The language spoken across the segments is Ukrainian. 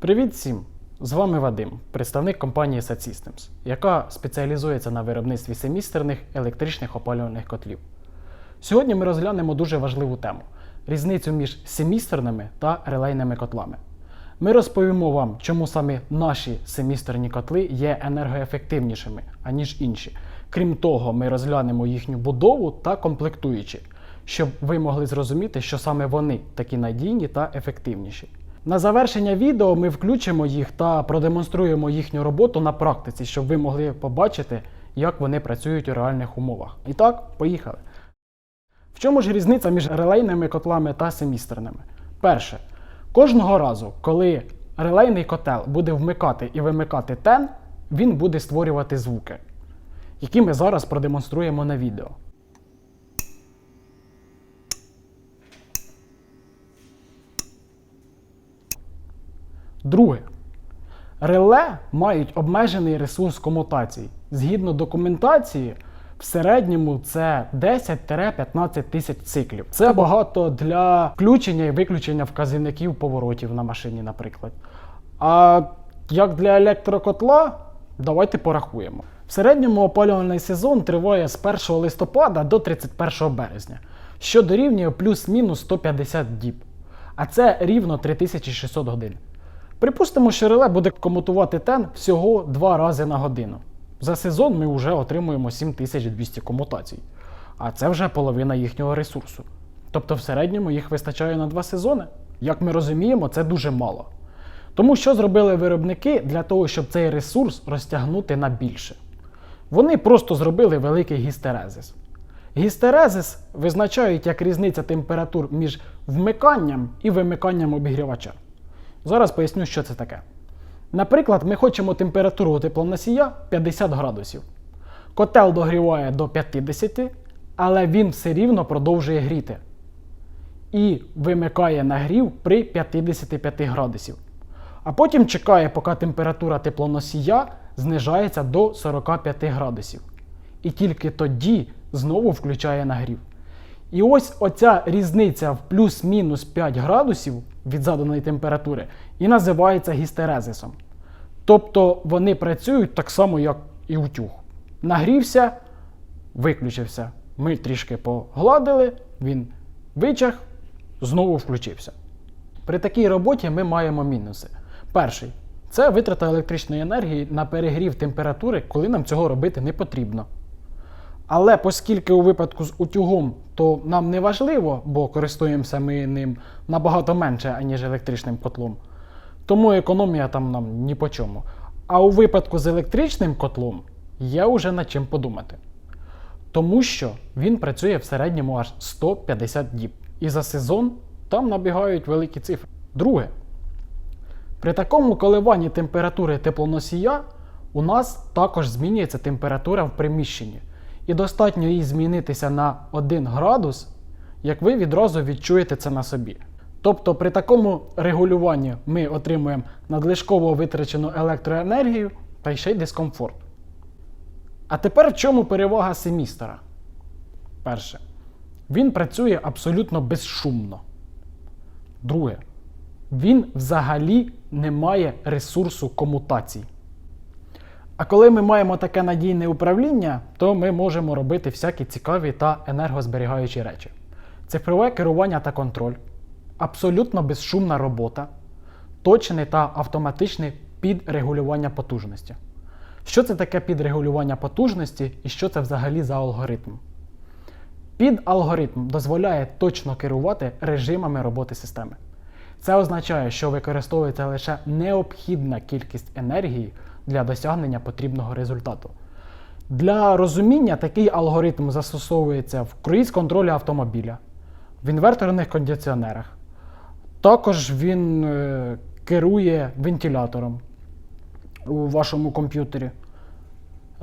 Привіт всім! З вами Вадим, представник компанії SAT Systems, яка спеціалізується на виробництві семістерних електричних опалювальних котлів. Сьогодні ми розглянемо дуже важливу тему різницю між семістерними та релейними котлами. Ми розповімо вам, чому саме наші семістерні котли є енергоефективнішими, аніж інші. Крім того, ми розглянемо їхню будову та комплектуючі, щоб ви могли зрозуміти, що саме вони такі надійні та ефективніші. На завершення відео ми включимо їх та продемонструємо їхню роботу на практиці, щоб ви могли побачити, як вони працюють у реальних умовах. І так, поїхали. В чому ж різниця між релейними котлами та семістерними? Перше, кожного разу, коли релейний котел буде вмикати і вимикати тен, він буде створювати звуки, які ми зараз продемонструємо на відео. Друге. Реле мають обмежений ресурс комутацій. Згідно документації, в середньому це 10-15 тисяч циклів. Це багато для включення і виключення вказівників поворотів на машині, наприклад. А як для електрокотла, давайте порахуємо. В середньому опалювальний сезон триває з 1 листопада до 31 березня, що дорівнює плюс-мінус 150 діб. А це рівно 3600 годин. Припустимо, що реле буде комутувати тен всього два рази на годину. За сезон ми вже отримуємо 7200 комутацій, а це вже половина їхнього ресурсу. Тобто в середньому їх вистачає на два сезони. Як ми розуміємо, це дуже мало. Тому що зробили виробники для того, щоб цей ресурс розтягнути на більше? Вони просто зробили великий гістерезис. Гістерезис визначають як різниця температур між вмиканням і вимиканням обігрівача. Зараз поясню, що це таке. Наприклад, ми хочемо температуру теплоносія 50 градусів. Котел догріває до 50, але він все рівно продовжує гріти. І вимикає нагрів при 55 градусів. А потім чекає, поки температура теплоносія знижається до 45 градусів. І тільки тоді знову включає нагрів. І ось оця різниця в плюс-мінус 5 градусів від заданої температури і називається гістерезисом. Тобто вони працюють так само, як і утюг. Нагрівся, виключився. Ми трішки погладили, він вичах, знову включився. При такій роботі ми маємо мінуси. Перший це витрата електричної енергії на перегрів температури, коли нам цього робити не потрібно. Але оскільки у випадку з утюгом, то нам не важливо, бо користуємося ми ним набагато менше, аніж електричним котлом. Тому економія там нам ні по чому. А у випадку з електричним котлом є вже над чим подумати. Тому що він працює в середньому аж 150 діб. І за сезон там набігають великі цифри. Друге, при такому коливанні температури теплоносія у нас також змінюється температура в приміщенні. І достатньо їй змінитися на 1 градус, як ви відразу відчуєте це на собі. Тобто при такому регулюванні ми отримуємо надлишково витрачену електроенергію та ще й дискомфорт. А тепер в чому перевага семістера? Перше. Він працює абсолютно безшумно. Друге. Він взагалі не має ресурсу комутацій. А коли ми маємо таке надійне управління, то ми можемо робити всякі цікаві та енергозберігаючі речі. Цифрове керування та контроль, абсолютно безшумна робота, точне та автоматичне підрегулювання потужності. Що це таке підрегулювання потужності і що це взагалі за алгоритм? Підалгоритм дозволяє точно керувати режимами роботи системи. Це означає, що використовується лише необхідна кількість енергії для досягнення потрібного результату. Для розуміння такий алгоритм застосовується в круїз-контролі автомобіля, в інверторних кондиціонерах. Також він е, керує вентилятором у вашому комп'ютері.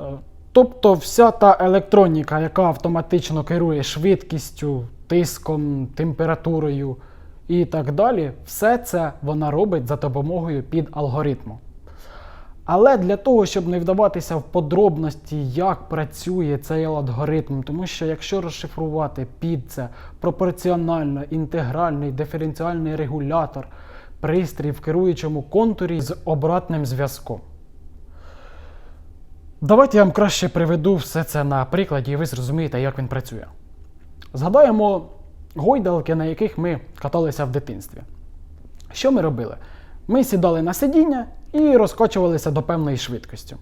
Е, Тобто вся та електроніка, яка автоматично керує швидкістю, тиском, температурою і так далі, все це вона робить за допомогою під алгоритму. Але для того, щоб не вдаватися в подробності, як працює цей алгоритм, тому що якщо розшифрувати під це пропорціонально, інтегральний, диференціальний регулятор, пристрій в керуючому контурі з обратним зв'язком. Давайте я вам краще приведу все це на прикладі, і ви зрозумієте, як він працює. Згадаємо гойдалки, на яких ми каталися в дитинстві. Що ми робили? Ми сідали на сидіння і розкачувалися до певної швидкості.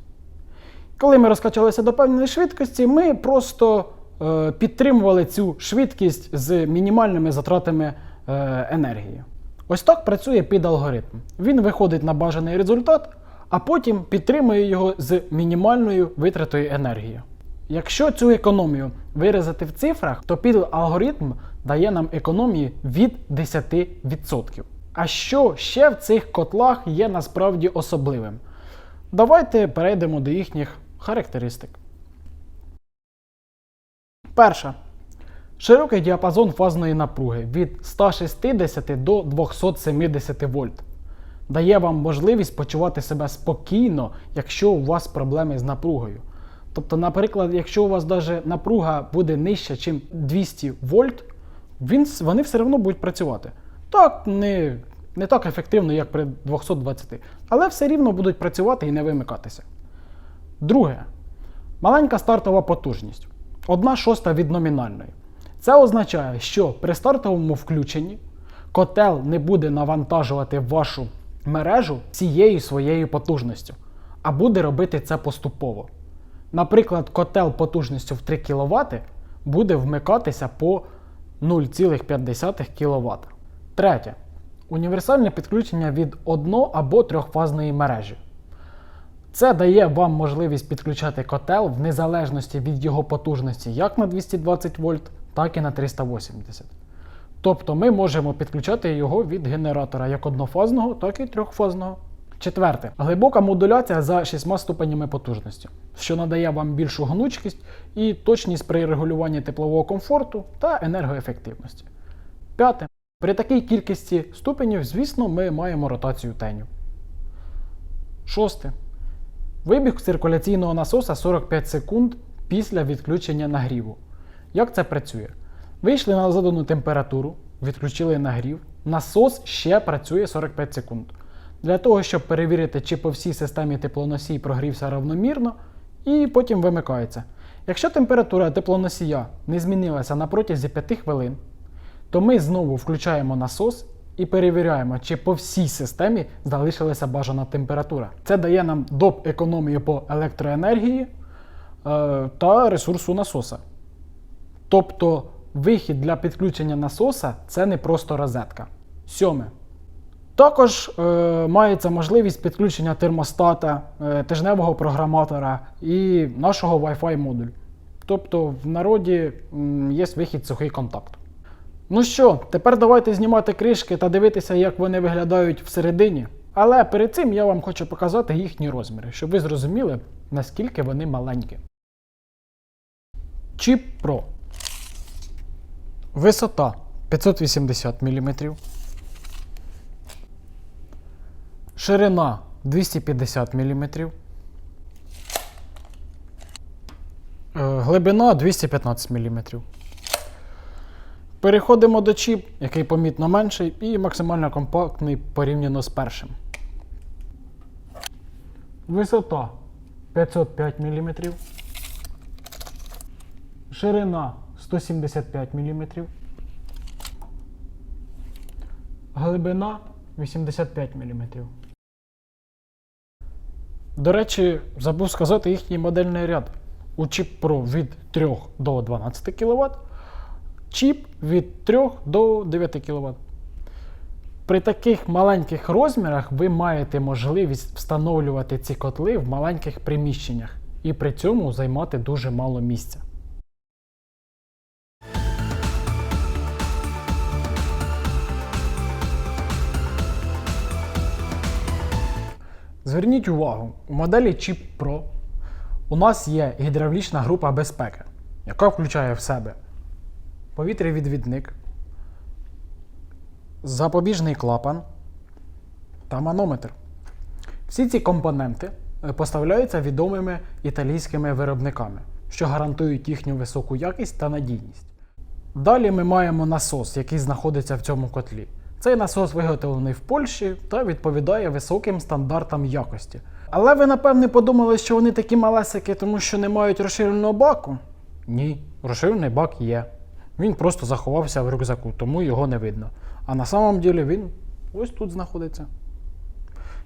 Коли ми розкачувалися до певної швидкості, ми просто е, підтримували цю швидкість з мінімальними затратами е, енергії. Ось так працює під алгоритм. Він виходить на бажаний результат, а потім підтримує його з мінімальною витратою енергії. Якщо цю економію виразити в цифрах, то під алгоритм дає нам економії від 10%. А що ще в цих котлах є насправді особливим? Давайте перейдемо до їхніх характеристик. Перша. Широкий діапазон фазної напруги від 160 до 270 вольт. Дає вам можливість почувати себе спокійно, якщо у вас проблеми з напругою. Тобто, наприклад, якщо у вас навіть напруга буде нижча, ніж 200 вольт, він, вони все одно будуть працювати. Так, не, не так ефективно, як при 220, але все рівно будуть працювати і не вимикатися. Друге. Маленька стартова потужність. 1 шоста від номінальної. Це означає, що при стартовому включенні котел не буде навантажувати вашу мережу цією своєю потужністю, а буде робити це поступово. Наприклад, котел потужністю в 3 кВт буде вмикатися по 0,5 кВт. Третє. Універсальне підключення від одно- або трьохфазної мережі. Це дає вам можливість підключати котел в незалежності від його потужності як на 220 вольт, так і на 380. Тобто ми можемо підключати його від генератора як однофазного, так і трьохфазного. Четверте. Глибока модуляція за 6 ступенями потужності, що надає вам більшу гнучкість і точність при регулюванні теплового комфорту та енергоефективності. П'яте. При такій кількості ступенів, звісно, ми маємо ротацію теню. Шосте. Вибіг циркуляційного насоса 45 секунд після відключення нагріву. Як це працює? Вийшли на задану температуру, відключили нагрів, насос ще працює 45 секунд. Для того, щоб перевірити, чи по всій системі теплоносій прогрівся равномірно, і потім вимикається. Якщо температура теплоносія не змінилася на протязі 5 хвилин, то ми знову включаємо насос і перевіряємо, чи по всій системі залишилася бажана температура. Це дає нам доп економію по електроенергії е, та ресурсу насоса. Тобто вихід для підключення насоса це не просто розетка. Сьоме. Також е, мається можливість підключення термостата, е, тижневого програматора і нашого Wi-Fi модуль. Тобто в народі є вихід сухий контакт. Ну що, тепер давайте знімати кришки та дивитися, як вони виглядають всередині. Але перед цим я вам хочу показати їхні розміри, щоб ви зрозуміли, наскільки вони маленькі. Чіп Pro. Висота 580 мм. Ширина 250 мм. Глибина 215 мм. Переходимо до чіп, який помітно менший і максимально компактний порівняно з першим. Висота 505 мм. Ширина 175 мм. Глибина 85 мм. До речі, забув сказати їхній модельний ряд. У чіп Pro від 3 до 12 кВт, чіп від 3 до 9 кВт. При таких маленьких розмірах ви маєте можливість встановлювати ці котли в маленьких приміщеннях і при цьому займати дуже мало місця. Зверніть увагу, у моделі Chip Pro у нас є гідравлічна група безпеки, яка включає в себе повітрявідвідник, запобіжний клапан та манометр. Всі ці компоненти е, поставляються відомими італійськими виробниками, що гарантують їхню високу якість та надійність. Далі ми маємо насос, який знаходиться в цьому котлі. Цей насос виготовлений в Польщі та відповідає високим стандартам якості. Але ви напевне подумали, що вони такі малесики, тому що не мають розширеного баку? Ні, розширений бак є. Він просто заховався в рюкзаку, тому його не видно. А на самом ділі він ось тут знаходиться.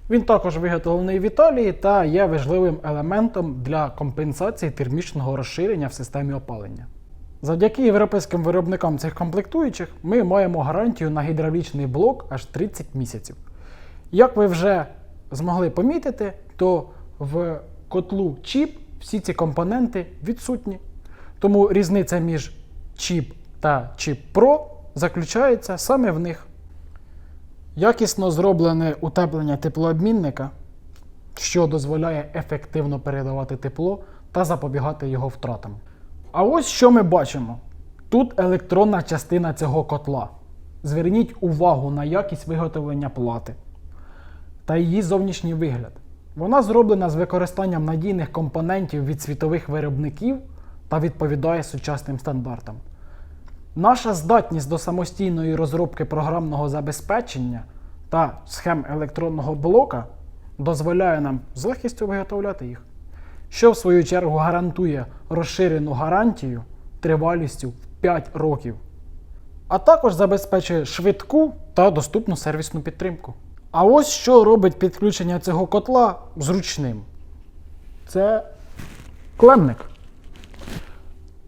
Він також виготовлений в Італії та є важливим елементом для компенсації термічного розширення в системі опалення. Завдяки європейським виробникам цих комплектуючих ми маємо гарантію на гідравлічний блок аж 30 місяців. Як ви вже змогли помітити, то в котлу чіп всі ці компоненти відсутні. Тому різниця між чіп та чіп Pro заключається саме в них. Якісно зроблене утеплення теплообмінника, що дозволяє ефективно передавати тепло та запобігати його втратам. А ось що ми бачимо. Тут електронна частина цього котла. Зверніть увагу на якість виготовлення плати та її зовнішній вигляд. Вона зроблена з використанням надійних компонентів від світових виробників та відповідає сучасним стандартам. Наша здатність до самостійної розробки програмного забезпечення та схем електронного блока дозволяє нам з легкістю виготовляти їх, що в свою чергу гарантує розширену гарантію тривалістю в 5 років, а також забезпечує швидку та доступну сервісну підтримку. А ось що робить підключення цього котла зручним. Це клемник.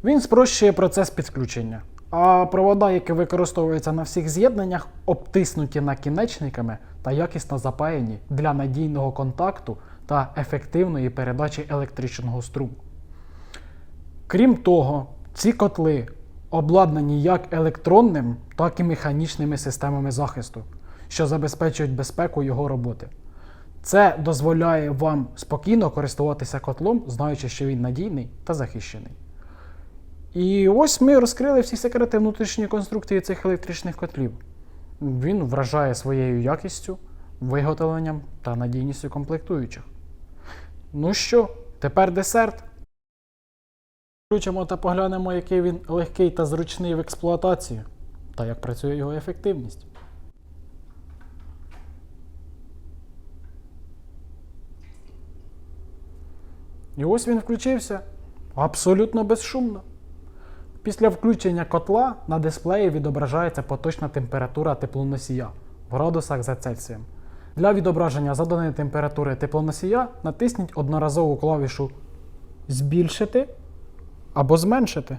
Він спрощує процес підключення. А провода, які використовуються на всіх з'єднаннях, обтиснуті накінечниками та якісно запаяні для надійного контакту та ефективної передачі електричного струму. Крім того, ці котли обладнані як електронним, так і механічними системами захисту, що забезпечують безпеку його роботи. Це дозволяє вам спокійно користуватися котлом, знаючи, що він надійний та захищений. І ось ми розкрили всі секрети внутрішньої конструкції цих електричних котлів. Він вражає своєю якістю, виготовленням та надійністю комплектуючих. Ну що, тепер десерт. Включимо та поглянемо, який він легкий та зручний в експлуатації, та як працює його ефективність. І ось він включився абсолютно безшумно. Після включення котла на дисплеї відображається поточна температура теплоносія в градусах за Цельсієм. Для відображення заданої температури теплоносія натисніть одноразову клавішу Збільшити або зменшити.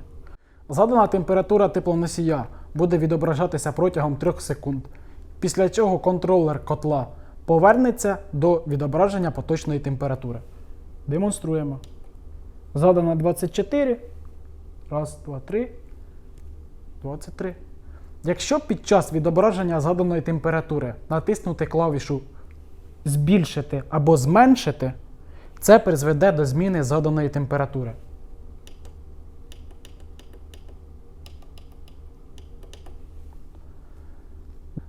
Задана температура теплоносія буде відображатися протягом 3 секунд, після чого контролер котла повернеться до відображення поточної температури. Демонструємо. Задана 24. Раз, два, три. 23. Якщо під час відображення заданої температури натиснути клавішу збільшити або зменшити, це призведе до зміни заданої температури.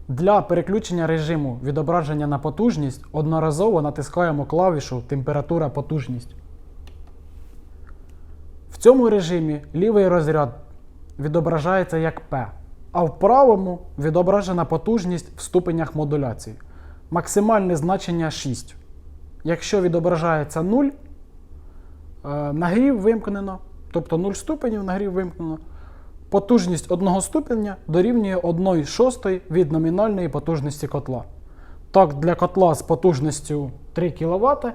Для переключення режиму відображення на потужність одноразово натискаємо клавішу Температура потужність. Цьому режимі лівий розряд відображається як P, а в правому відображена потужність в ступенях модуляції. Максимальне значення 6. Якщо відображається 0, е, нагрів вимкнено, тобто 0 ступенів нагрів вимкнено. Потужність одного ступеня дорівнює 1 шостої від номінальної потужності котла. Так, для котла з потужністю 3 кВт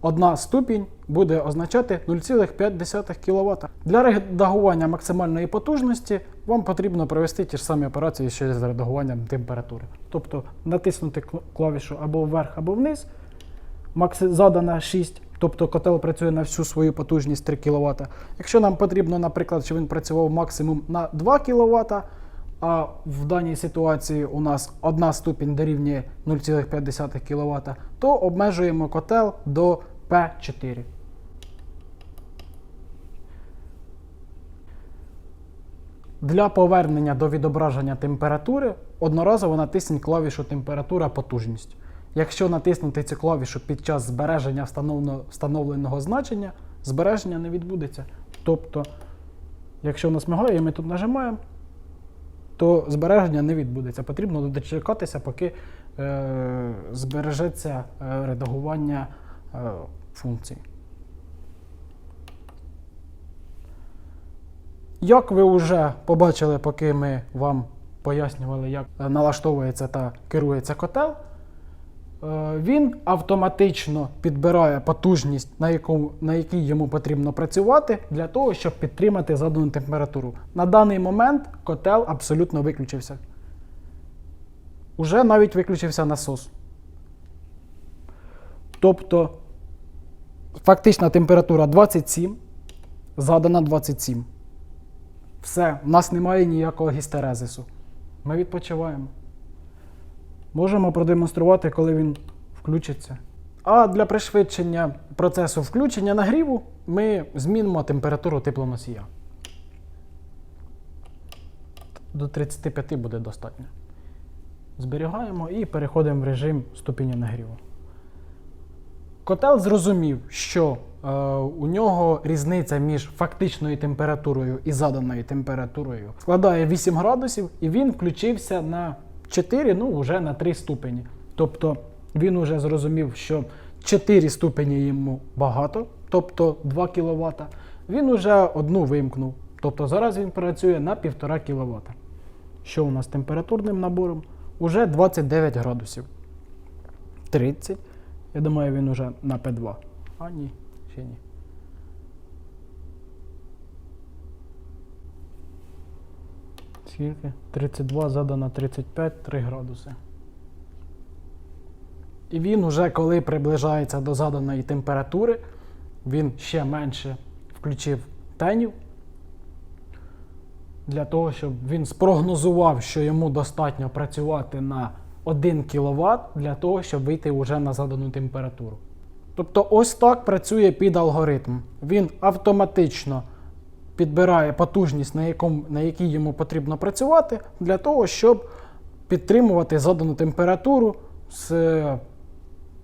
одна ступінь буде означати 0,5 кВт. Для редагування максимальної потужності вам потрібно провести ті ж самі операції, що з редагуванням температури. Тобто натиснути клавішу або вверх, або вниз. Макси задана 6, тобто котел працює на всю свою потужність 3 кВт. Якщо нам потрібно, наприклад, щоб він працював максимум на 2 кВт, а в даній ситуації у нас одна ступінь дорівнює 0,5 кВт, то обмежуємо котел до P4. Для повернення до відображення температури одноразово натисніть клавішу температура потужність. Якщо натиснути цю клавішу під час збереження встановленого значення, збереження не відбудеться. Тобто, якщо у нас мигає, і ми тут нажимаємо, то збереження не відбудеться. Потрібно дочекатися, поки е, збережеться е, редагування е, функцій. Як ви вже побачили, поки ми вам пояснювали, як налаштовується та керується котел, е, він автоматично підбирає потужність, на, яку, на якій йому потрібно працювати, для того, щоб підтримати задану температуру. На даний момент котел абсолютно виключився. Уже навіть виключився насос. Тобто фактична температура 27, задана 27. Все, в нас немає ніякого гістерезису. Ми відпочиваємо. Можемо продемонструвати, коли він включиться. А для пришвидшення процесу включення нагріву ми змінимо температуру теплоносія. До 35 буде достатньо. Зберігаємо і переходимо в режим ступеня нагріву. Котел зрозумів, що е, у нього різниця між фактичною температурою і заданою температурою складає 8 градусів, і він включився на 4, ну вже на 3 ступені. Тобто він вже зрозумів, що 4 ступені йому багато, тобто 2 кВт. Він уже одну вимкнув. Тобто зараз він працює на 1,5 кВт. Що у нас температурним набором? Уже 29 градусів. 30. Я думаю, він уже на П2. А ні, ще ні. Скільки? 32 задано 35, 3 градуси. І він уже коли приближається до заданої температури, він ще менше включив тенів. Для того, щоб він спрогнозував, що йому достатньо працювати на 1 кВт для того, щоб вийти вже на задану температуру. Тобто, ось так працює під алгоритм. Він автоматично підбирає потужність, на, якому, на якій йому потрібно працювати, для того, щоб підтримувати задану температуру з,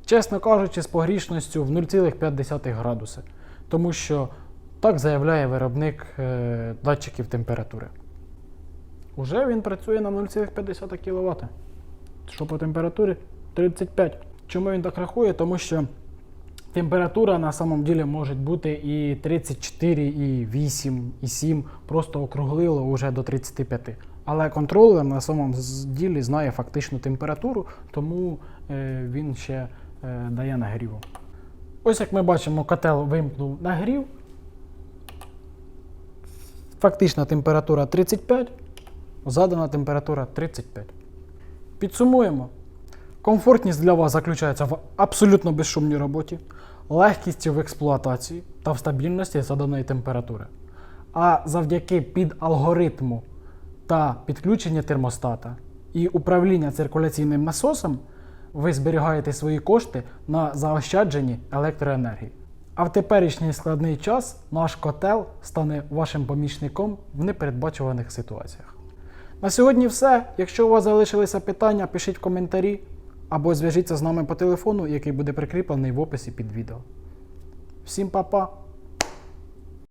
чесно кажучи, з погрішністю в 0,5 градуси. Тому що так заявляє виробник е, датчиків температури. Уже він працює на 0,5 кВт. Що по температурі? 35. Чому він так рахує? Тому що температура на самом ділі може бути і 34, і 8, і 7. Просто округлило вже до 35. Але контролер на самому ділі знає фактичну температуру, тому е, він ще е, дає нагріву. Ось як ми бачимо, котел вимкнув нагрів. Фактична температура 35, задана температура 35. Підсумуємо. Комфортність для вас заключається в абсолютно безшумній роботі, легкісті в експлуатації та в стабільності заданої температури. А завдяки під алгоритму та підключення термостата і управління циркуляційним насосом ви зберігаєте свої кошти на заощадженні електроенергії. А в теперішній складний час наш котел стане вашим помічником в непередбачуваних ситуаціях. На сьогодні все. Якщо у вас залишилися питання, пишіть коментарі або зв'яжіться з нами по телефону, який буде прикріплений в описі під відео. Всім па-па!